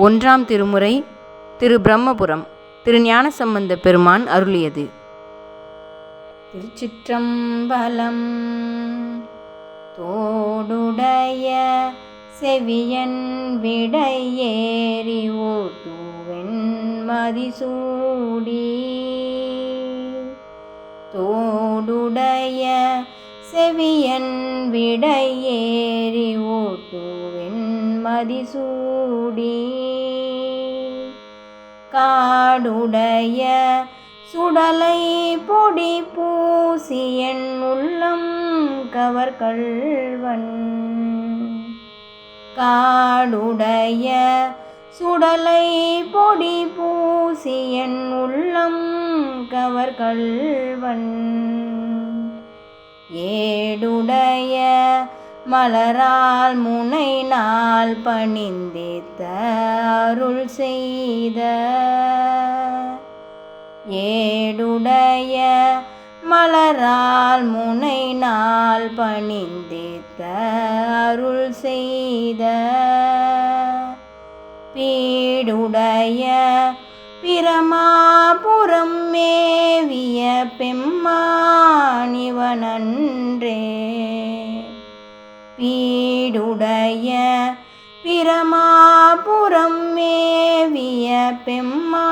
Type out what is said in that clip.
ஒன்றாம் திருமுறை திரு பிரம்மபுரம் திரு ஞானசம்பந்த பெருமான் அருளியது. திருச்சிற்றம்பலம் தோடுடைய செவியன் விடையேறி ஓட்டுவெண் மதிசூடி. தோடுடைய செவியன் விடையேறி ஓட்டுவெண் மதிசூடி. காடுடைய சுடலை பொடி பூசி என் உள்ளம் கவர்கள்வன் காடுடைய சுடலை பொடி பூசி என் உள்ளம் கவர்கள்வன் ஏடுடைய மலரால் முனை நாள் பணிந்தேத்த அருள் செய்த. ஏடுடைய மலரால் முனை நாள் பணிந்தேத்த அருள் செய்த. பீடுடைய பிரமாபுரம் மேவிய பெம்மானிவனன்றே பீடுடைய பிரமாபுரம் மேவிய பெம்மா